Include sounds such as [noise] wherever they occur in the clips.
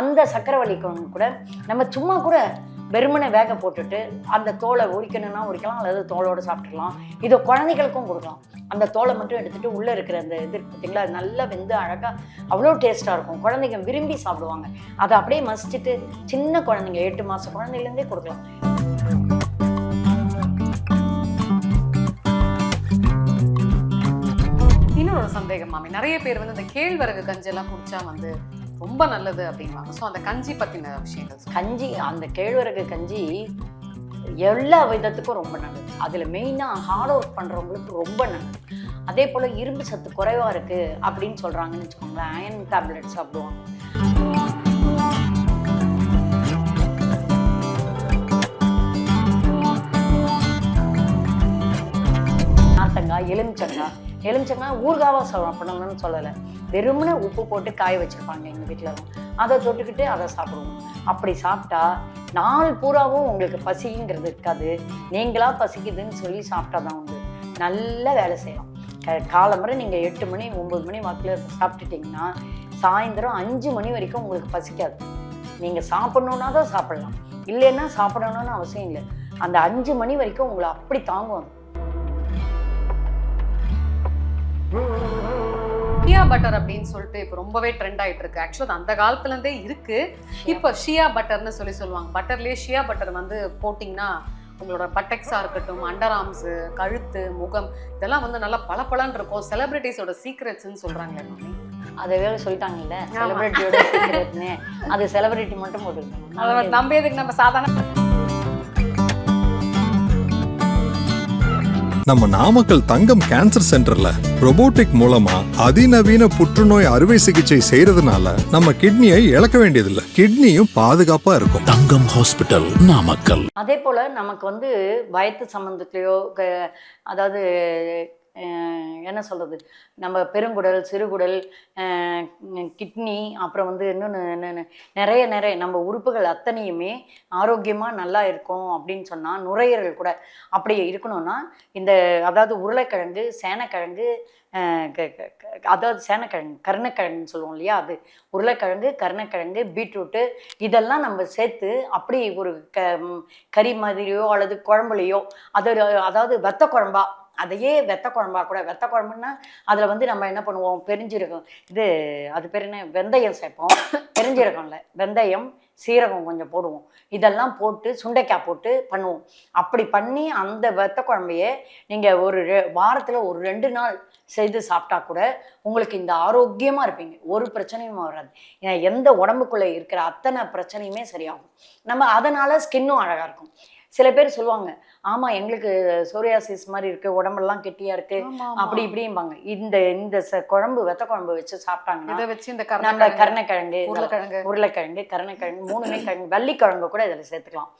அந்த சக்கரவள்ளிக்கு கூட நம்ம சும்மா கூட வெறுமனை வேக போட்டுட்டு அந்த தோலை உரிக்கணும்னா உரிக்கலாம் அல்லது தோலோடு சாப்பிட்டுக்கலாம். இதை குழந்தைகளுக்கும் கொடுக்கலாம். அந்த தோலை மட்டும் எடுத்துட்டு உள்ளே இருக்கிற அந்த இது பார்த்தீங்களா அது நல்லா வெந்து அழகாக அவ்வளோ டேஸ்ட்டாக இருக்கும். குழந்தைங்க விரும்பி சாப்பிடுவாங்க. அதை அப்படியே மசிச்சுட்டு சின்ன குழந்தைங்க எட்டு மாதம் குழந்தையிலேருந்தே கொடுக்கலாம். இன்னொரு சந்தேகம் மாமி. நிறைய பேர் வந்து இந்த கேழ்வரகு கஞ்செல்லாம் குடிச்சா வந்து ரொம்ப நல்லது அப்படின்வாங்க ஸோ அந்த கஞ்சி பற்றின விஷயங்கள் கஞ்சி அந்த கேழ்வரகு கஞ்சி எல்லா விதத்துக்கும் ரொம்ப நல்லது. அதில் மெயினாக ஹார்ட் ஒர்க் பண்ணுறவங்களுக்கு ரொம்ப நல்லது. அதே போல் இரும்பு சத்து குறைவாக இருக்குது அப்படின்னு சொல்கிறாங்கன்னு வச்சுக்கோங்களேன். அயன் டேப்லெட் சாப்பிடுவாங்க. நாத்தங்காய் எலுமிச்சங்காய் எலுமிச்சங்காய் ஊறுகாவாக சாப்பிடணும்னு சொல்லலை. வெறுமனே உப்பு போட்டு காய வச்சுருப்பாங்க எங்கள் வீட்டில் அதை தொட்டுக்கிட்டு அதை சாப்பிடுவோம். அப்படி சாப்பிட்டா நாள் பூராவும் உங்களுக்கு பசிங்கிறது இருக்காது. நீங்களா பசிக்குதுன்னு சொல்லி சாப்பிட்டா தான் உண்டு. நல்ல வேலை செய்யலாம். க நீங்கள் எட்டு மணி ஒம்பது மணி வாக்கில் சாப்பிட்டுட்டிங்கன்னா சாயந்தரம் அஞ்சு மணி வரைக்கும் உங்களுக்கு பசிக்காது. நீங்கள் சாப்பிட்ணுன்னா தான் சாப்பிடலாம். இல்லைன்னா சாப்பிடணும்னு அவசியம் இல்லை. அந்த அஞ்சு மணி வரைக்கும் உங்களை அப்படி தாங்கும் ஷியா பட்டர் அப்படின்னு சொல்லிட்டு இப்போ ரொம்பவே ட்ரெண்ட் ஆயிட்டு இருக்கு. ஆக்சுவலாக அந்த காலத்துல இருந்தே இருக்கு. இப்போ ஷியா பட்டர்னு சொல்லி சொல்லுவாங்க. பட்டர்லயே ஷியா பட்டர் வந்து போட்டிங்கன்னா உங்களோட பட்டெக்ஸாக இருக்கட்டும் அண்டர் ஆர்ம்ஸு கழுத்து முகம் இதெல்லாம் வந்து நல்லா பளபளன்னு இருக்கும். செலிபிரிட்டிஸோட சீக்ரெட்ஸ்னு சொல்றாங்களே மாமி அதை வேற சொல்லிட்டாங்கல்ல. செலிபிரிட்டியோட சீக்கிரட்னு அது செலிபிரிட்டி மட்டும் போட்டுருக்கணும் அதை நம்ம எதுக்கு நம்ம சாதாரண நம்ம நாமக்கல் தங்கம் கேன்சர் சென்டர்ல robotic மூலமா அதிநவீன புற்றுநோய் அறுவை சிகிச்சை செய்யறதுனால நம்ம கிட்னியை இழக்க வேண்டியதில்லை. கிட்னியும் பாதுகாப்பா இருக்கும். தங்கம் ஹாஸ்பிட்டல் நாமக்கல். அதே போல் நமக்கு வந்து வயத்து சம்மந்தத்துலேயோ க- அதாவது என்ன சொல்கிறது நம்ம பெருங்குடல் சிறுகுடல் கிட்னி அப்புறம் வந்து இன்னொன்று என்னென்ன நிறைய நிறைய நம்ம உறுப்புகள் அத்தனையுமே ஆரோக்கியமாக நல்லா இருக்கும் அப்படின்னு சொன்னால் நுரையீரல் கூட அப்படி இருக்கணும்னா இந்த அதாவது உருளைக்கிழங்கு சேனக்கிழங்கு க- க- அதாவது சேனக்கிழங்கு கருணக்கிழங்குன்னு சொல்லுவோம் இல்லையா அது? உருளைக்கிழங்கு கருணக்கிழங்கு பீட்ரூட்டு இதெல்லாம் நம்ம சேர்த்து அப்படி ஒரு க கறி மாதிரியோ அல்லது குழம்புலையோ அது அதாவது வத்த குழம்பா அதையே வெத்த குழம்பா கூட வெத்த குழம்புன்னா அதில் வந்து நம்ம என்ன பண்ணுவோம்? பெருஞ்சீரகம் இது அது பேர் என்ன? வெந்தயம் சேர்ப்போம். பெருஞ்சீரகம்ல வெந்தயம் சீரகம் கொஞ்சம் போடுவோம். இதெல்லாம் போட்டு சுண்டைக்காய் போட்டு பண்ணுவோம். அப்படி பண்ணி அந்த வெத்த குழம்பையே நீங்கள் ஒரு வாரத்தில் ஒரு ரெண்டு நாள் செய்து சாப்பிட்டா கூட உங்களுக்கு இந்த ஆரோக்கியமாக இருப்பீங்க. ஒரு பிரச்சனையும் வராது. ஏன்னா எந்த உடம்புக்குள்ளே இருக்கிற அத்தனை பிரச்சனையுமே சரியாகும். நம்ம அதனால் ஸ்கின்னும் அழகாக இருக்கும். சில பேர் சொல்லுவாங்க ஆமாம் எங்களுக்கு சோரியாசிஸ் மாதிரி இருக்குது உடம்பெல்லாம் கெட்டியாக இருக்குது அப்படி இப்படிம்பாங்க. இந்த இந்த ச- குழம்பு வெத்த குழம்பு வச்சு சாப்பிட்டாங்கன்னா இதை வச்சு இந்த நம்ம கருணக்கிழங்கு உருளைக்கிழங்கு. உருளைக்கிழங்கு கருணக்கிழங்கு மூணுமே கிழங்கு வள்ளிக்கிழங்கு கூட இதில் சேர்த்துக்கலாம்.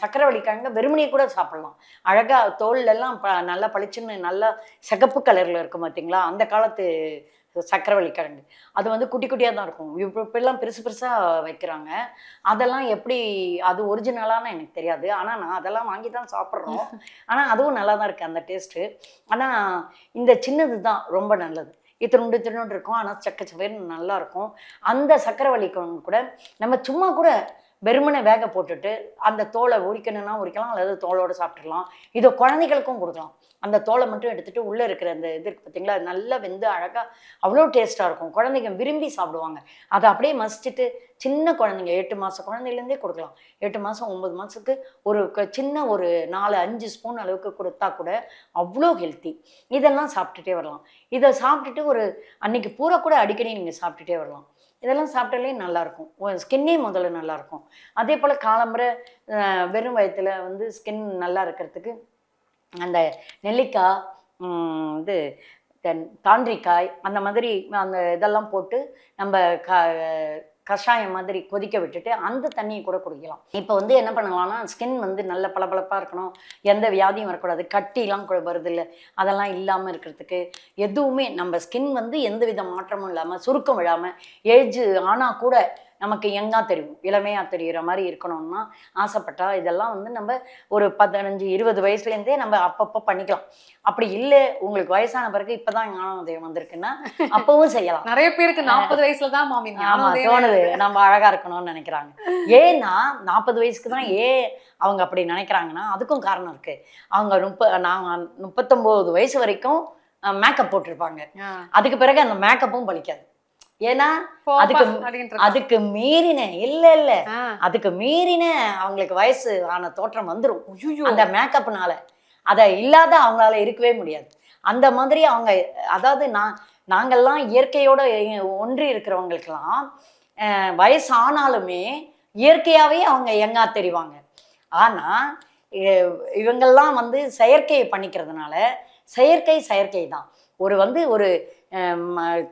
சக்கரவள்ளி கிழங்கு வெறுமனையே கூட சாப்பிடலாம். அழகாக தோல்ல எல்லாம் நல்லா பளிச்சுன்னு நல்லா சிகப்பு கலரில் இருக்கும் பார்த்தீங்களா அந்த காலத்து சக்கரவள்ளி கிழங்கு அது வந்து குட்டி குட்டியாக தான் இருக்கும். இப்போ இப்பெல்லாம் பெருசு பெருசாக வைக்கிறாங்க. அதெல்லாம் எப்படி அது ஒரிஜினலான எனக்கு தெரியாது. ஆனால் நான் அதெல்லாம் வாங்கி தான் சாப்பிட்றோம். [laughs] ஆனால் அதுவும் நல்லா தான் இருக்குது அந்த டேஸ்ட்டு. ஆனால் இந்த சின்னது தான் ரொம்ப நல்லது. இத்தினுண்டு இத்தினுண்டு இருக்கும். ஆனால் சக்க சவேர்னு நல்லா இருக்கும். அந்த சக்கரவள்ளி கிழங்கு கூட நம்ம சும்மா கூட வெறுமனை வேக போட்டுட்டு அந்த தோலை உரிக்கணும்னா உரிக்கலாம் அல்லது தோலோடு சாப்பிட்டுக்கலாம் இதை குழந்தைகளுக்கும் கொடுக்கலாம். அந்த தோலை மட்டும் எடுத்துட்டு உள்ளே இருக்கிற அந்த இது இருக்கு பார்த்தீங்களா அது நல்லா வெந்து அழகாக அவ்வளோ டேஸ்ட்டாக இருக்கும். குழந்தைங்க விரும்பி சாப்பிடுவாங்க. அதை அப்படியே மசிச்சுட்டு சின்ன குழந்தைங்க எட்டு மாதம் குழந்தையிலேருந்தே கொடுக்கலாம். எட்டு மாதம் ஒம்பது மாதத்துக்கு ஒரு க- சின்ன ஒரு நாலு அஞ்சு ஸ்பூன் அளவுக்கு கொடுத்தா கூட அவ்வளோ ஹெல்த்தி இதெல்லாம் சாப்பிட்டுட்டே வரலாம். இதை சாப்பிட்டுட்டு ஒரு அன்னைக்கு பூரா கூட அடிக்கடி நீங்கள் சாப்பிட்டுட்டே வரலாம். இதெல்லாம் சாப்பிட்டாலே நல்லாயிருக்கும். ஸ்கின்னே முதல்ல நல்லாயிருக்கும். அதே போல் காலம்புரை வெறும் வயத்தில் வந்து ஸ்கின் நல்லா இருக்கிறதுக்கு அந்த நெல்லிக்காய் இது தென் தாண்டிக்காய் அந்த மாதிரி அந்த இதெல்லாம் போட்டு நம்ம க கஷாயம் மாதிரி கொதிக்க விட்டுட்டு அந்த தண்ணியை கூட குடிக்கலாம். இப்போ வந்து என்ன பண்ணலாம்னா ஸ்கின் வந்து நல்ல பளபளப்பாக இருக்கணும். எந்த வியாதியும் வரக்கூடாது. கட்டிலாம் கூட வருது இல்லை அதெல்லாம் இல்லாமல் இருக்கிறதுக்கு எதுவுமே நம்ம ஸ்கின் வந்து எந்த வித மாற்றமும் இல்லாமல் சுருக்கம் விழாமல் ஏஜ் ஆனால் கூட நமக்கு யங்கா தெரியும் இளமையா தெரியுற மாதிரி இருக்கணும்னா ஆசைப்பட்டா இதெல்லாம் வந்து நம்ம ஒரு பதினஞ்சு இருபது வயசுலேருந்தே நம்ம அப்பப்போ பண்ணிக்கலாம். அப்படி இல்லை உங்களுக்கு வயசான பிறகு இப்பதான் ஞானோதயம் வந்திருக்குன்னா அப்பவும் செய்யலாம். [laughs] நிறைய பேருக்கு நாற்பது வயசுல தான் மாமி ஆமா ஞானோதயம் தோணுது. நம்ம அழகா இருக்கணும்னு நினைக்கிறாங்க. ஏன்னா நாற்பது வயசுக்கு தான் ஏன் அவங்க அப்படி நினைக்கிறாங்கன்னா அதுக்கும் காரணம் இருக்கு. அவங்க முப்ப நாங்க முப்பத்தொம்போது வயசு வரைக்கும் மேக்கப் போட்டிருப்பாங்க. அதுக்கு பிறகு அந்த மேக்கப்பும் பலிக்காது. ஏன்னா அதுக்கு அதுக்கு மீறின இல்ல இல்ல. அதுக்கு மீறின அவங்களுக்கு வயசு ஆன தோற்றம் வந்துரும். ஐயையோ. அந்த மேக்கப்னால அதை இல்லாத அவங்களால இருக்கவே முடியாது. அந்த மாதிரி அவங்க அதாவது நான் நாங்கெல்லாம் இயற்கையோட ஒன்றி இருக்கிறவங்களுக்கெல்லாம் வயசு ஆனாலுமே இயற்கையாகவே அவங்க யங்கா தெரிவாங்க ஆனால் இவங்கெல்லாம் வந்து செயற்கையை பண்ணிக்கிறதுனால செயற்கை செயற்கை தான் ஒரு வந்து ஒரு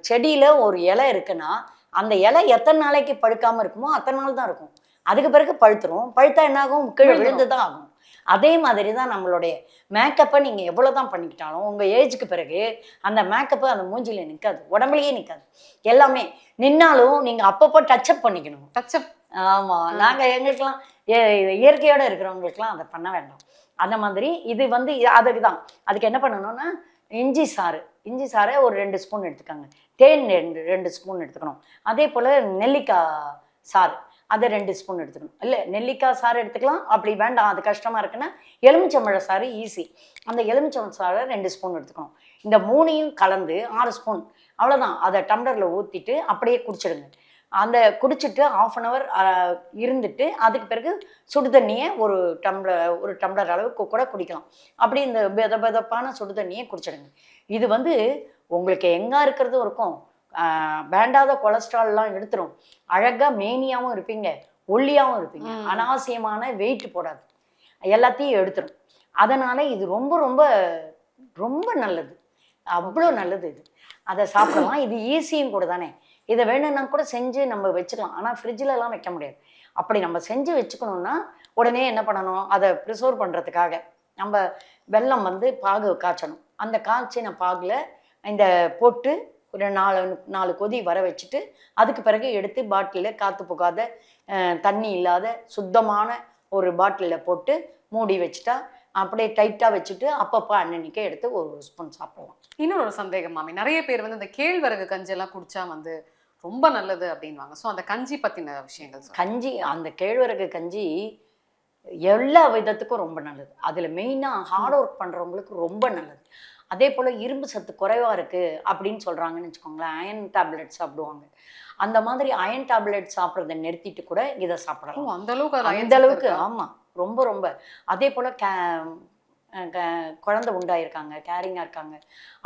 செடியில ஒரு இலை இருக்குன்னா அந்த இலை எத்தனை நாளைக்கு பழுக்காம இருக்குமோ அத்தனை நாள் தான் இருக்கும். அதுக்கு பிறகு பழுத்துரும். பழுத்தா என்ன ஆகும் கீழே. விழுந்து தான் ஆகும். அதே மாதிரி தான் நம்மளுடைய மேக்கப்பை நீங்கள் எவ்வளோ தான் பண்ணிக்கிட்டாலும் உங்கள் ஏஜுக்கு பிறகு அந்த மேக்கப்பு அந்த மூஞ்சில நிற்காது உடம்புலயே நிற்காது எல்லாமே நின்னாலும் நீங்கள் அப்பப்போ டச்சப் பண்ணிக்கணும். டச்சப் ஆமாம் நாங்கள் எங்களுக்கெல்லாம் ஏ- இயற்கையோட இருக்கிறவங்களுக்குலாம் அதை பண்ண வேண்டாம். அந்த மாதிரி இது வந்து அதுக்கு தான் அதுக்கு என்ன பண்ணணும்னா இஞ்சி சாறு. இஞ்சி சாறை ஒரு ரெண்டு ஸ்பூன் எடுத்துக்கோங்க. தேன் ரெண்டு ரெண்டு ஸ்பூன் எடுத்துக்கணும். அதே போல் நெல்லிக்காய் சாறு அதை ரெண்டு ஸ்பூன் எடுத்துக்கணும். இல்லை நெல்லிக்காய் சாறு எடுத்துக்கலாம். அப்படி வேண்டாம் அது கஷ்டமாக இருக்குன்னா எலுமிச்சம்பழ சாறு ஈஸி அந்த எலுமிச்சம்பழ சாறை ரெண்டு ஸ்பூன் எடுத்துக்கணும். இந்த மூணையும் கலந்து ஆறு ஸ்பூன் அவ்வளோதான் அதை டம்ளரில் ஊற்றிட்டு அப்படியே குடிச்சிடுங்க. அந்த குடிச்சிட்டு ஆஃப் அன் ஹவர் இருந்துட்டு அதுக்கு பிறகு சுடு தண்ணியை ஒரு டம்ளர் ஒரு டம்ளர் அளவுக்கு கூட குடிக்கலாம். அப்படி இந்த பெத பெதப்பான சுடு தண்ணியை குடிச்சிடுங்க. இது வந்து உங்களுக்கு எங்கே இருக்கிறதும் இருக்கும். வேண்டாத கொலஸ்ட்ரால்லாம் எடுத்துரும். அழகாக மேனியாகவும் இருப்பீங்க ஒல்லியாகவும் இருப்பீங்க. அனாவசியமான வெயிட் போடாது. எல்லாத்தையும் எடுத்துரும். அதனால இது ரொம்ப ரொம்ப ரொம்ப நல்லது. அவ்வளோ நல்லது இது. அதை சாப்பிடலாம். இது ஈஸியும் கூட தானே. இதை வேணும்னா கூட செஞ்சு நம்ம வச்சுக்கலாம். ஆனால் ஃப்ரிட்ஜிலலாம் வைக்க முடியாது. அப்படி நம்ம செஞ்சு வச்சுக்கணும்னா உடனே என்ன பண்ணணும்? அதை ப்ரிசர்வ் பண்ணுறதுக்காக நம்ம வெல்லம் வந்து பாகு காய்ச்சணும். அந்த காய்ச்சின பாகில். இந்த போட்டு ஒரு நாலு நாலு கொதி வர வச்சுட்டு அதுக்கு பிறகு எடுத்து பாட்டிலில் காற்று புகாத தண்ணி இல்லாத சுத்தமான ஒரு பாட்டிலில் போட்டு மூடி வச்சுட்டா அப்படியே டைட்டாக வச்சுட்டு அப்பப்போ அன்னன்னைக்கே எடுத்து ஒரு ஸ்பூன் சாப்பிடலாம். இன்னொரு சந்தேகம் மாமி. நிறைய பேர் வந்து இந்த கேழ்வரகு கஞ்சி எல்லாம் குடிச்சா வந்து ரொம்ப நல்லது அப்படின்வாங்க சோ அந்த கஞ்சி பத்தின விஷயங்கள். கஞ்சி அந்த கேழ்வரகு கஞ்சி எல்லா விதத்துக்கும் ரொம்ப நல்லது. அதில் மெயினாக ஹார்ட் ஒர்க் பண்ணுறவங்களுக்கு ரொம்ப நல்லது. அதே போல் இரும்பு சத்து குறைவாக இருக்குது அப்படின்னு சொல்கிறாங்கன்னு வச்சுக்கோங்களேன் அயன் டேப்லெட் சாப்பிடுவாங்க. அந்த மாதிரி அயன் டேப்லெட் சாப்பிட்றத நிறுத்திட்டு கூட இதை சாப்பிடலாம். அந்த அளவுக்கு அந்த அளவுக்கு? ஆமாம் ரொம்ப ரொம்ப. அதே போல் கே குழந்தை உண்டாயிருக்காங்க கேரிங்காக இருக்காங்க.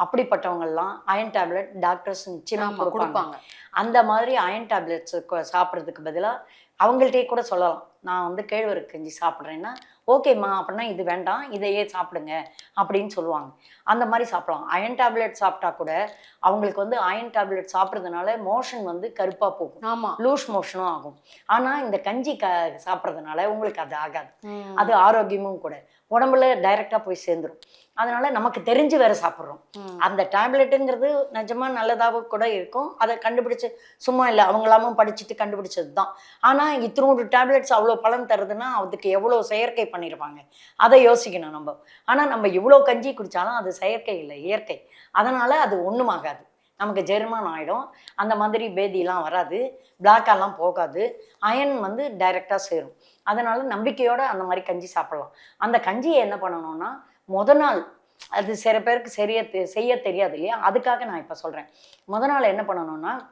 அப்படிப்பட்டவங்கெல்லாம் அயன் டேப்லெட் டாக்டர்ஸ் நிச்சயமாக கொடுப்பாங்க. அந்த மாதிரி அயன் டேப்லெட்ஸ் சாப்பிட்றதுக்கு பதிலாக அவங்கள்ட்டே கூட சொல்லலாம். நான் வந்து கேழ்வரகு கஞ்சி சாப்பிட்றேன்னா ஓகேம்மா அப்படின்னா இது வேண்டாம் இதையே சாப்பிடுங்க அப்படின்னு சொல்லுவாங்க. அந்த மாதிரி சாப்பிடலாம். அயன் டேப்லெட் சாப்பிட்டா கூட அவங்களுக்கு வந்து அயன் டேப்லெட் சாப்பிட்றதுனால மோஷன் வந்து கருப்பாக போகும். ஆமா. லூஸ் மோஷனும் ஆகும். ஆனால் இந்த கஞ்சி க சாப்பிட்றதுனால உங்களுக்கு அது ஆகாது. அது ஆரோக்கியமும் கூட. உடம்புல டைரெக்டாக போய் சேர்ந்துரும். அதனால நமக்கு தெரிஞ்சு வேற சாப்பிட்றோம். அந்த டேப்லெட்டுங்கிறது நிஜமா நல்லதாக கூட இருக்கும். அதை கண்டுபிடிச்சு சும்மா இல்லை அவங்களாமும் படிச்சுட்டு கண்டுபிடிச்சது தான் ஆனால் இத்தினோடு டேப்லெட்ஸ் அவ்வளோ பலன் தருதுன்னா அதுக்கு எவ்வளோ செயற்கை பண்ணியிருப்பாங்க அதை யோசிக்கணும் நம்ம. ஆனால் நம்ம இவ்வளோ கஞ்சி குடித்தாலும் அது செயற்கை இல்லை இயற்கை. அதனால் அது ஒன்றும் ஆகாது நமக்கு ஜெர்மன் ஆகிடும் அந்த மாதிரி பேதிலாம் வராது. பிளாக்காலாம் போகாது. அயன் வந்து டைரெக்டாக சேரும். அதனால் நம்பிக்கையோடு அந்த மாதிரி கஞ்சி சாப்பிடலாம். அந்த கஞ்சியை என்ன பண்ணணும்னா முத நாள் அது சில பேருக்கு சரிய தெ- செய்ய தெரியாது இல்லையா? அதுக்காக நான் இப்போ சொல்கிறேன் முத நாள் என்ன பண்ணணும்னா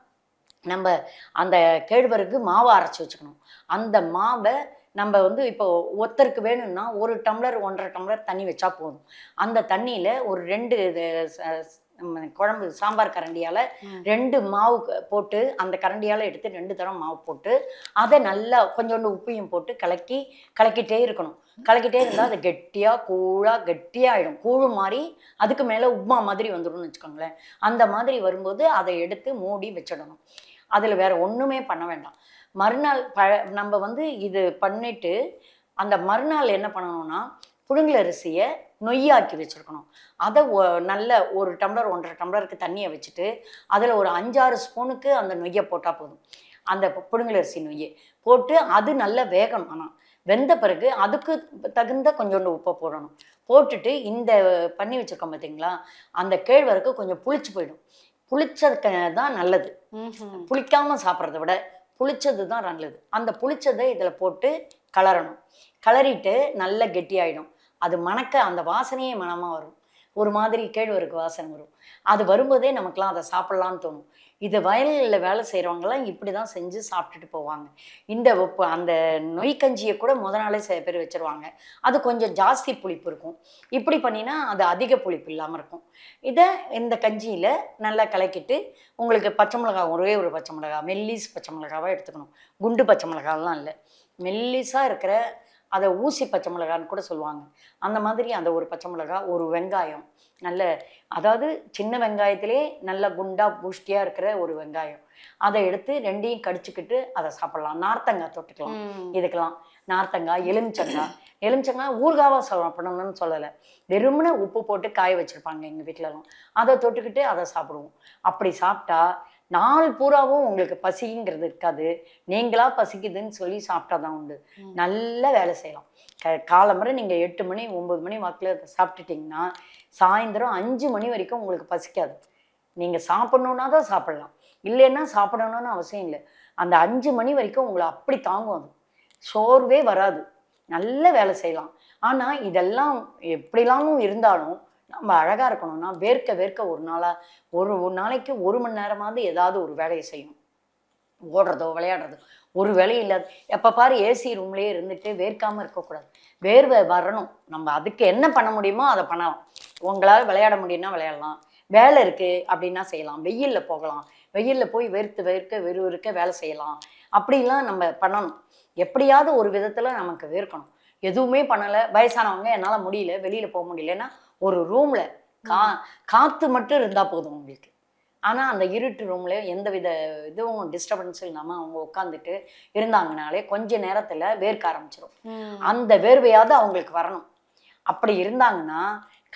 நம்ம அந்த கேழ்வருக்கு மாவை அரைச்சி வச்சுக்கணும். அந்த மாவை நம்ம வந்து இப்போ ஒருத்தருக்கு வேணும்னா ஒரு டம்ளர் ஒன்றரை டம்ளர் தண்ணி வச்சா போதும். அந்த தண்ணியில் ஒரு ரெண்டு இது குழம்பு சாம்பார் கரண்டியால். ரெண்டு மாவு போட்டு அந்த கரண்டியால் எடுத்து ரெண்டு தரம் மாவு போட்டு அதை நல்லா கொஞ்சோண்டு உப்பையும் போட்டு கலக்கி கலக்கிட்டே இருக்கணும். கலக்கிட்டே இருந்தால் அது கெட்டியாக கூழாக கெட்டியாகிடும் கூழு மாதிரி அதுக்கு மேலே உப்மா மாதிரி வந்துடும்னு வச்சுக்கோங்களேன். அந்த மாதிரி வரும்போது அதை எடுத்து மூடி வச்சிடணும். அதில் வேற ஒன்றுமே பண்ண வேண்டாம். மறுநாள் ப நம்ம வந்து இது பண்ணிட்டு அந்த மறுநாள் என்ன பண்ணணும்னா புழுங்கல் அரிசியை நொய்யாக்கி வச்சுருக்கணும். அதை ஒ- நல்ல ஒரு டம்ளர் ஒன்றரை டம்ளருக்கு தண்ணியை வச்சுட்டு அதில் ஒரு அஞ்சாறு ஸ்பூனுக்கு அந்த நொய்யை போட்டால் போதும். அந்த புழுங்கலரிசி நொய்யை போட்டு அது நல்லா வேகணும். ஆனால் வெந்த பிறகு அதுக்கு தகுந்த கொஞ்சோண்டு உப்பை போடணும். போட்டுட்டு இந்த பண்ணி வச்சிருக்கோம் பார்த்தீங்களா அந்த கேழ்வரகு கொஞ்சம் புளிச்சு போயிடும். புளிச்சதுக்கு தான் நல்லது. ம்ஹும். புளிக்காம சாப்பிட்றத விட புளிச்சது தான் நல்லது. அந்த புளிச்சதை இதில் போட்டு கலரணும். கலரிட்டு நல்ல கெட்டியாயிடும். அது மணக்க அந்த வாசனையே மணமாக வரும். ஒரு மாதிரி கேழ்வரகு வாசனை வரும். அது வரும்போதே நமக்குலாம் அதை சாப்பிட்லான்னு தோணும். இது வயலில் வேலை செய்கிறவங்கலாம் இப்படி தான் செஞ்சு சாப்பிட்டுட்டு போவாங்க. இந்த உப்பு- அந்த நொய் கஞ்சியை கூட முத நாளே சில பேர் வச்சுருவாங்க. அது கொஞ்சம் ஜாஸ்தி புளிப்பு இருக்கும். இப்படி பண்ணினா அது அதிக புளிப்பு இல்லாமல் இருக்கும். இதை இந்த கஞ்சியில் நல்லா கலக்கிட்டு உங்களுக்கு பச்சை மிளகா ஒரே ஒரு பச்சை மிளகா மெல்லிஸ் பச்சை மிளகாவாக எடுத்துக்கணும். குண்டு பச்சை மிளகாலாம் இல்லை. மெல்லிஸாக இருக்கிற அதை ஊசி பச்சை மிளகான்னு கூட சொல்லுவாங்க. அந்த மாதிரி அந்த ஒரு பச்சை மிளகா ஒரு வெங்காயம். நல்ல அதாவது சின்ன வெங்காயத்திலே நல்ல குண்டா பூஷ்டியாக இருக்கிற ஒரு வெங்காயம். அதை எடுத்து ரெண்டையும் கடிச்சுக்கிட்டு அதை சாப்பிடலாம். நார்த்தங்காய் தொட்டுக்கலாம். இதுக்கெல்லாம் நார்த்தங்காய் எலுமிச்சங்காய். எலுமிச்சங்காய் ஊறுகாவாக சாப்பிடணும்னு சொல்லலை. வெறுமனே உப்பு போட்டு காய வச்சுருப்பாங்க எங்கள் வீட்டிலலாம் அதை தொட்டுக்கிட்டு அதை சாப்பிடுவோம். அப்படி சாப்பிட்டா நாள் பூராவும் உங்களுக்கு பசிங்கிறது இருக்காது. நீங்களா பசிக்குதுன்னு சொல்லி சாப்பிட்டா தான் உண்டு. நல்லா வேலை செய்யலாம். க காலம்பரை நீங்கள் எட்டு மணி ஒம்பது மணி வாக்கில் சாப்பிட்டுட்டிங்கன்னா சாயந்தரம் அஞ்சு மணி வரைக்கும் உங்களுக்கு பசிக்காது. நீங்கள் சாப்பிட்ணுன்னா தான் சாப்பிடலாம். இல்லைன்னா சாப்பிடணும்னு அவசியம் இல்லை. அந்த அஞ்சு மணி வரைக்கும் உங்களை அப்படி தாங்கும் அது. சோர்வே வராது. நல்ல வேலை செய்யலாம். ஆனால் இதெல்லாம் எப்படிலாமும் இருந்தாலும் நம்ம அழகாக இருக்கணும்னா வேர்க்க வேர்க்க ஒரு நாளாக ஒரு ஒரு நாளைக்கு ஒரு மணி நேரமாவது ஏதாவது ஒரு வேலையை செய்யணும். ஓடுறதோ விளையாடுறதோ. ஒரு வேலையும் இல்லாது எப்போ பாரு ஏசி ரூம்லேயே இருந்துட்டு வேர்க்காமல் இருக்கக்கூடாது. வேர்வை வரணும். நம்ம அதுக்கு என்ன பண்ண முடியுமோ அதை பண்ணலாம். உங்களால் விளையாட முடியும்னா விளையாடலாம். வேலை இருக்குது அப்படின்னா செய்யலாம். வெயிலில் போகலாம். வெயிலில் போய் வேர்த்து வெறு வெறுக்க வேலை செய்யலாம். அப்படிலாம் நம்ம பண்ணணும். எப்படியாவது ஒரு விதத்தில் நமக்கு வேர்க்கணும். எதுவுமே பண்ணலை. வயசானவங்க என்னால் முடியல. வெளியில் போக முடியலன்னா ஒரு ரூமில் கா காற்று மட்டும் இருந்தால் போதும் உங்களுக்கு. ஆனால் அந்த இருட்டு ரூமில் எந்த வித இதுவும் டிஸ்டர்பன்ஸும் இல்லாமல் அவங்க உட்காந்துட்டு இருந்தாங்கனாலே கொஞ்ச நேரத்தில் வேர்க்க ஆரம்பிச்சிடும். அந்த வேர்வையாவது அவங்களுக்கு வரணும். அப்படி இருந்தாங்கன்னா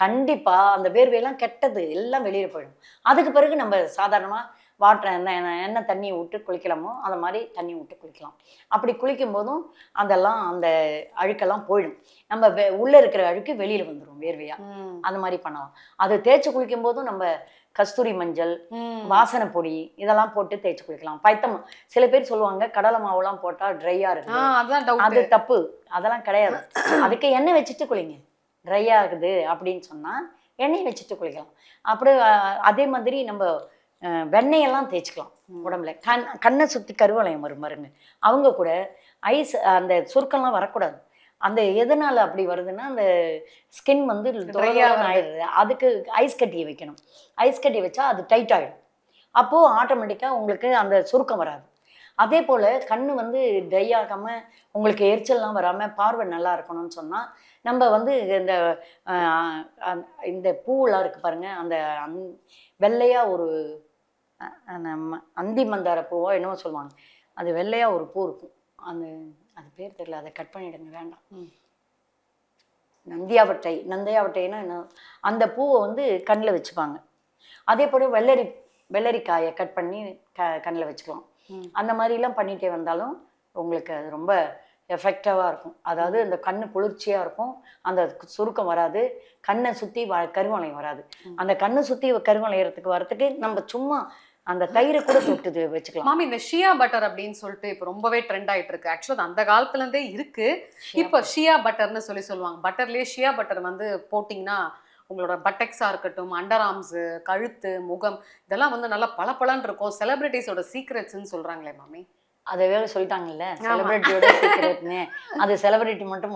கண்டிப்பாக அந்த வேர்வையெல்லாம் கெட்டது எல்லாம் வெளியில் போயிடும். அதுக்கு பிறகு நம்ம சாதாரணமாக வாட்டர் என்ன என்ன- தண்ணியை விட்டு குளிக்கலாமோ அந்த மாதிரி தண்ணி விட்டு குளிக்கலாம். அப்படி குளிக்கும் போதும் அதெல்லாம் அந்த அழுக்கெல்லாம் போயிடும். நம்ம வெ- உள்ள இருக்கிற அழுக்கு வெளியில் வந்துடும் வேர்வையா. ம். அந்த மாதிரி பண்ணலாம். அது தேய்ச்சி குளிக்கும் போதும் நம்ம கஸ்தூரி மஞ்சள். வாசனை பொடி இதெல்லாம் போட்டு தேய்ச்சி குளிக்கலாம். பைத்தம் சில பேர் சொல்லுவாங்க கடலை மாவுலாம் போட்டால் ட்ரையாக இருக்கு அது தப்பு. அதெல்லாம் கிடையாது. [clears throat] அதுக்கு எண்ணெய் வச்சுட்டு குளிங்க. ட்ரை ஆகுது அப்படின்னு சொன்னால் எண்ணெய் வச்சுட்டு குளிக்கலாம். அப்படி அதே மாதிரி நம்ம வெண்ணெயெல்லாம் தேய்ச்சிக்கலாம் உடம்புல. கண் கண்ணை சுற்றி கருவளையம் வரும் பாருங்க. அவங்க கூட ஐஸ் அந்த சுருக்கம்லாம் வரக்கூடாது. அந்த எதனால் அப்படி வருதுன்னா அந்த ஸ்கின் வந்து. ஆயிடுது. அதுக்கு ஐஸ் கட்டியை வைக்கணும். ஐஸ் கட்டி வச்சா அது டைட் ஆகிடும் அப்போது ஆட்டோமேட்டிக்காக உங்களுக்கு அந்த சுருக்கம் வராது. அதே போல் கண்ணு வந்து ட்ரை ஆகாமல் உங்களுக்கு எரிச்சல்லாம் வராமல் பார்வை நல்லா இருக்கணும்னு சொன்னால் நம்ம வந்து இந்த இந்த பூவெல்லாம் இருக்குது பாருங்கள் அந்த அந் வெள்ளையாக ஒரு நம்ம அந்தி மந்தார பூவோ என்னவோ சொல்லுவாங்க. அது வெள்ளையாக ஒரு பூ இருக்கும். அந்த அது பேர் தெரியல. அதை கட் பண்ணிடுங்க. வேண்டாம். நந்தியாவட்டை நந்தியாவட்டைன்னா என்ன? அந்த பூவை வந்து கண்ணில் வச்சுப்பாங்க. அதே போல் வெள்ளரி வெள்ளரிக்காயை கட் பண்ணி க கண்ணில் வச்சுக்கலாம். அந்த மாதிரிலாம் பண்ணிகிட்டே வந்தாலும் உங்களுக்கு அது ரொம்ப எஃபெக்டிவாக இருக்கும். அதாவது இந்த கண்ணு குளிர்ச்சியாக இருக்கும். அந்த சுருக்கம் வராது. கண்ணை சுற்றி வ கருவளையம் வராது. அந்த கண்ணை சுற்றி கருவளையறதுக்கு வரத்துக்கு நம்ம சும்மா அந்த தயிரை கூட தொட்டு வச்சுக்கலாம். மாமி இந்த ஷியா பட்டர் அப்படின்னு சொல்லிட்டு இப்போ ரொம்பவே ட்ரெண்ட் ஆயிட்டு இருக்கு. ஆக்சுவலா அந்த காலத்துல இருந்தே இருக்கு இப்போ ஷியா பட்டர்னு சொல்லி சொல்லுவாங்க. பட்டர்லயே ஷியா பட்டர் வந்து போட்டிங்கன்னா உங்களோட பட்டெக்ஸா இருக்கட்டும் அண்டர் ஆர்ம்ஸு கழுத்து முகம் இதெல்லாம் வந்து நல்லா பளபளன்னு இருக்கும். செலிபிரிட்டிஸோட சீக்ரெட்ஸ்னு சொல்றாங்களே மாமி. அதை வேற சொல்லிட்டாங்கல்ல. செலிபிரிட்டியோட சீக்கிரட்னு அது செலிபிரிட்டி மட்டும்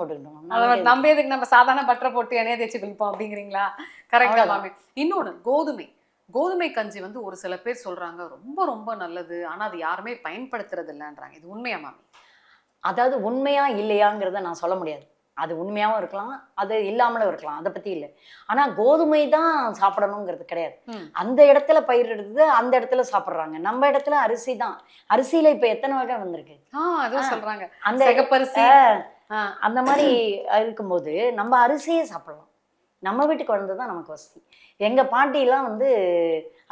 நமக்கு நம்ம எதுக்கு நம்ம சாதாரண பட்டரை போட்டு எண்ணெய் தேய்ச்சி குளிப்போம் அப்படிங்கிறீங்களா? கரெக்டா அவ்வளவுதான். மாமி. இன்னொன்னு கோதுமை. கோதுமை கஞ்சி வந்து ஒரு சில பேர் சொல்றாங்க ரொம்ப ரொம்ப நல்லது. ஆனா அது யாருமே பயன்படுத்துறது இல்லைன்றாங்க. இது உண்மையா மாமி? அதாவது உண்மையா இல்லையாங்கிறத நான் சொல்ல முடியாது. அது உண்மையாகவும் இருக்கலாம் அது இல்லாமலும் இருக்கலாம். அதை பற்றி இல்லை. ஆனால் கோதுமை தான் சாப்பிடணுங்கிறது கிடையாது. அந்த இடத்துல பயிரிடுறது அந்த இடத்துல சாப்பிட்றாங்க. நம்ம இடத்துல அரிசி தான். அரிசியில் இப்போ எத்தனை வகை வந்திருக்கு. சொல்றாங்க. அந்த. அந்த மாதிரி இருக்கும்போது நம்ம அரிசியே சாப்பிடலாம். நம்ம வீட்டு குழந்தை தான் நமக்கு வசதி. எங்கள் பாட்டிலாம் வந்து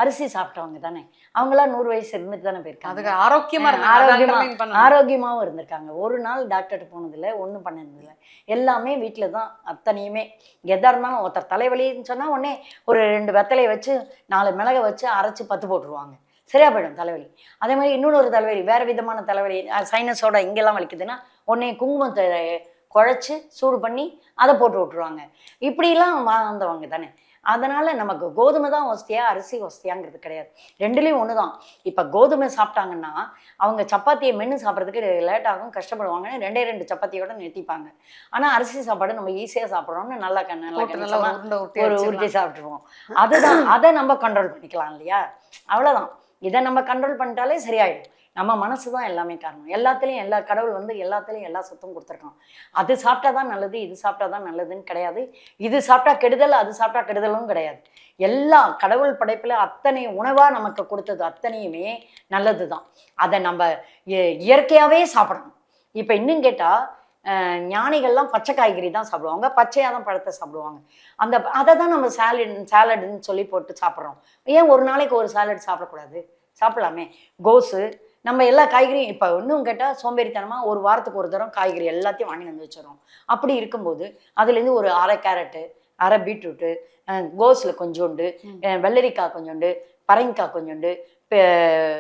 அரிசி சாப்பிட்டவங்க தானே. அவங்களாம் நூறு வயசு இருந்துட்டு தானே போயிருக்காங்க. அதுக்கு ஆரோக்கியமா இருந்தாங்க. அதான் ஆரோக்கியமா underline பண்ணணும். ஆரோக்கியமாகவும் இருந்திருக்காங்க. ஒரு நாள் டாக்டர்கிட்ட போனதில்ல ஒன்றும் பண்ணதில்லை எல்லாமே வீட்டில் தான் அத்தனையுமே. எதாக இருந்தாலும் ஒருத்தர் தலைவலின்னு சொன்னால் உடனே ஒரு ரெண்டு வெத்தலையை வச்சு நாலு மிளகை வச்சு அரைச்சி பத்து போட்டுருவாங்க. சரியா போயிடும் தலைவலி. அதே மாதிரி இன்னொரு ஒரு தலைவலி வேறு விதமான தலைவலி சைனஸோட இங்கெல்லாம் வலிக்குதுன்னா உடனே குங்குமத்தை குழச்சி சூடு பண்ணி அதை போட்டு விட்ருவாங்க இப்படிலாம் வாழ்ந்தவங்க தானே. அதனால் நமக்கு கோதுமை தான் வசதியா அரிசி வசதியாங்கிறது கிடையாது. ரெண்டுலேயும் ஒன்று தான் இப்போ கோதுமை சாப்பிட்டாங்கன்னா அவங்க சப்பாத்தியை மென்று சாப்பிட்றதுக்கு லேட் ஆகும் கஷ்டப்படுவாங்கன்னு ரெண்டே ரெண்டு சப்பாத்தியோட நிறுத்திப்பாங்க. ஆனால் அரிசி சாப்பாடு நம்ம ஈஸியாக சாப்பிட்றோம்னு நல்லா கண்ணு நல்லா ஒரு. உருட்டி சாப்பிட்ருவோம் அதுதான் அதை நம்ம கண்ட்ரோல் பண்ணிக்கலாம் இல்லையா? அவ்வளோதான் இதை நம்ம கண்ட்ரோல் பண்ணிட்டாலே சரியாயிடும். நம்ம மனசு தான் எல்லாமே காரணம். எல்லாத்துலேயும் எல்லா கடவுள் வந்து எல்லாத்துலேயும் எல்லா சொத்தும் கொடுத்துருக்கான். அது சாப்பிட்டா தான் நல்லது இது சாப்பிட்டா தான் நல்லதுன்னு கிடையாது. இது சாப்பிட்டா கெடுதல் அது சாப்பிட்டா கெடுதலும் கிடையாது. எல்லா கடவுள் படைப்பில் அத்தனை உணவாக நமக்கு கொடுத்தது அத்தனையுமே நல்லது தான் அதை நம்ம இ- இயற்கையாகவே சாப்பிடணும். இப்போ இன்னும் கேட்டால் ஞானிகள்லாம் பச்சை காய்கறி தான் சாப்பிடுவாங்க. பச்சையாக தான் பழத்தை சாப்பிடுவாங்க. அந்த அதை தான் நம்ம சாலட் சாலடுன்னு சொல்லி போட்டு சாப்பிட்றோம். ஏன் ஒரு நாளைக்கு ஒரு சாலட் சாப்பிடக்கூடாது? சாப்பிடலாமே. கோஸு நம்ம எல்லா காய்கறியும் இப்போ இன்னும் கேட்டால் சோம்பேறித்தனமாக ஒரு வாரத்துக்கு ஒரு தரம் காய்கறி எல்லாத்தையும் வாங்கி வந்து வச்சிடறோம். அப்படி இருக்கும்போது அதுலேருந்து ஒரு அரை கேரட்டு அரை பீட்ரூட்டு கோஸில் கொஞ்சோண்டு வெள்ளரிக்காய் கொஞ்சோண்டு பரங்கிக்காய் கொஞ்சோண்டு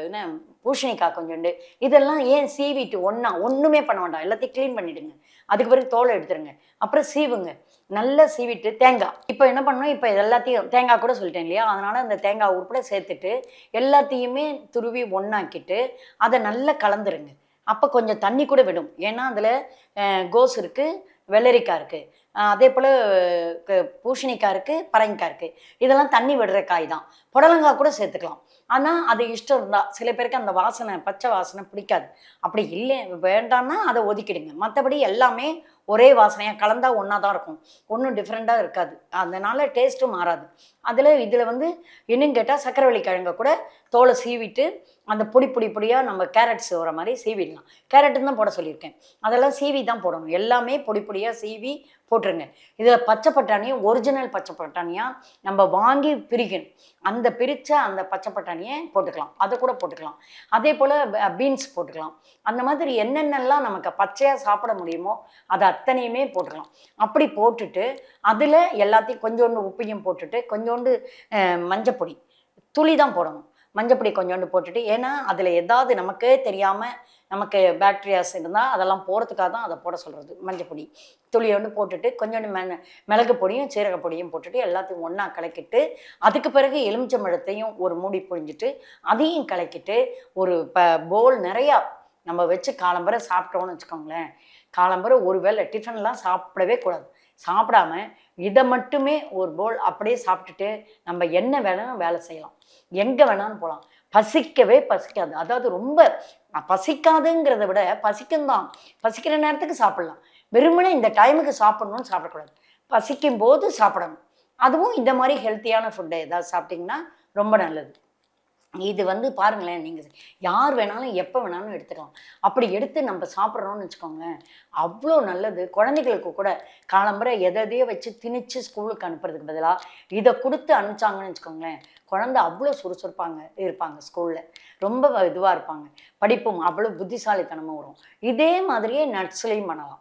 என்ன பூசணிக்காய் கொஞ்சோண்டு இதெல்லாம் ஏன் சீவிட்டு ஒன்றா ஒன்றுமே பண்ண வேண்டாம். எல்லாத்தையும் க்ளீன் பண்ணிடுங்க. அதுக்கு பிறகு தோலை எடுத்துருங்க. அப்புறம் சீவுங்க. நல்லா சீவிட்டு தேங்காய் இப்போ என்ன பண்ணணும்? இப்போ எல்லாத்தையும் தேங்காய் கூட சொல்லிட்டேன் இல்லையா? அதனால் அந்த தேங்காய் உட்பட சேர்த்துட்டு எல்லாத்தையுமே துருவி ஒன்றாக்கிட்டு அதை நல்லா கலந்துருங்க. அப்போ கொஞ்சம் தண்ணி கூட விடும். ஏன்னா அதில் கோஸ் இருக்குது வெள்ளரிக்காய் இருக்குது அதே போல் பூசணிக்காய் இருக்குது பரங்கிக்காய் இருக்குது இதெல்லாம் தண்ணி விடுற காய் தான். புடலங்காய் கூட சேர்த்துக்கலாம். ஆனால் அது இஷ்டம் இருந்தால் சில பேருக்கு அந்த வாசனை பச்சை வாசனை பிடிக்காது. அப்படி இல்லை வேண்டாம்னா அதை ஒதுக்கிடுங்க. மற்றபடி எல்லாமே ஒரே வாசனையாக கலந்தால் ஒன்றா தான் இருக்கும். ஒன்றும் டிஃப்ரெண்ட்டாக இருக்காது. அதனால் டேஸ்ட்டும் மாறாது. அதில் இதில் வந்து இன்னும் கேட்டால் சக்கரவள்ளி கிழங்க கூட தோலை சீவிட்டு அந்த பொடி பொடி பொடியாக நம்ம கேரட் சீவுற மாதிரி சீவிடலாம். கேரட்டுன்னு தான் போட சொல்லியிருக்கேன். அதெல்லாம் சீவி தான் போடணும். எல்லாமே பொடி பொடியாக சீவி போட்டுருங்க. இதில் பச்சை பட்டாணியை ஒரிஜினல் பச்சை பட்டாணியாக நம்ம வாங்கி பிரிக்கணும். அந்த பிரித்த அந்த பச்சை பட்டாணியை போட்டுக்கலாம். அதை கூட போட்டுக்கலாம். அதே போல் பீன்ஸ் போட்டுக்கலாம். அந்த மாதிரி என்னென்னலாம் நமக்கு பச்சையாக சாப்பிட முடியுமோ அதை அத்தனையுமே போட்டுக்கலாம். அப்படி போட்டுட்டு அதில் எல்லாத்தையும் கொஞ்சோண்டு உப்பையும் போட்டுட்டு கொஞ்சோண்டு மஞ்சப்பொடி துளி தான் போடணும். மஞ்சப்பொடி கொஞ்சோண்டு போட்டுட்டு ஏன்னா அதில் ஏதாவது நமக்கே தெரியாமல் நமக்கு பேக்டீரியாஸ் இருந்தால் அதெல்லாம் போகிறதுக்காக தான் அதை போட சொல்கிறது மஞ்சப்பொடி. துளியோண்டு போட்டுட்டு கொஞ்சோண்டு மெ மிளகு பொடியும் சீரக பொடியும் போட்டுட்டு எல்லாத்தையும் ஒன்றா கலக்கிட்டு அதுக்கு பிறகு எலுமிச்சம்பழத்தையும் ஒரு மூடி புழிஞ்சிட்டு அதையும் கலக்கிட்டு ஒரு ப போல் நிறையா நம்ம வச்சு காலம்பரை சாப்பிட்டோம்னு வச்சுக்கோங்களேன். காலம்பரை ஒரு வேளை டிஃபன்லாம் சாப்பிடவே கூடாது. சாப்பிடாம இதை மட்டுமே ஒரு போல் அப்படியே சாப்பிட்டுட்டு நம்ம என்ன வேணாலும் வேலை செய்யலாம். எங்கே வேணாலும் போகலாம் பசிக்கவே பசிக்காது. அதாவது ரொம்ப பசிக்காதுங்கிறத விட பசிக்கும் தான் பசிக்கிற நேரத்துக்கு சாப்பிடலாம். வெறுமனே இந்த டைமுக்கு சாப்பிடணும்னு சாப்பிடக்கூடாது. பசிக்கும் போது சாப்பிடணும். அதுவும் இந்த மாதிரி ஹெல்த்தியான ஃபுட்டை ஏதாவது சாப்பிட்டிங்கன்னா ரொம்ப நல்லது. இது வந்து பாருங்களேன் நீங்கள் யார் வேணாலும் எப்போ வேணாலும் எடுத்துக்கலாம். அப்படி எடுத்து நம்ம சாப்பிட்றோம்னு வச்சுக்கோங்களேன் அவ்வளோ நல்லது. குழந்தைகளுக்கு கூட காலம்புரை எதை எதையோ வச்சு திணிச்சு ஸ்கூலுக்கு அனுப்புறதுக்கு பதிலாக இதை கொடுத்து அனுப்பிச்சாங்கன்னு வச்சுக்கோங்களேன் குழந்தை அவ்வளோ சுறுசுறுப்பாங்க இருப்பாங்க ஸ்கூலில். ரொம்ப இதுவாக இருப்பாங்க. படிப்பும் அவ்வளோ புத்திசாலித்தனமும் வரும். இதே மாதிரியே நட்ஸ்லையும் பண்ணலாம்.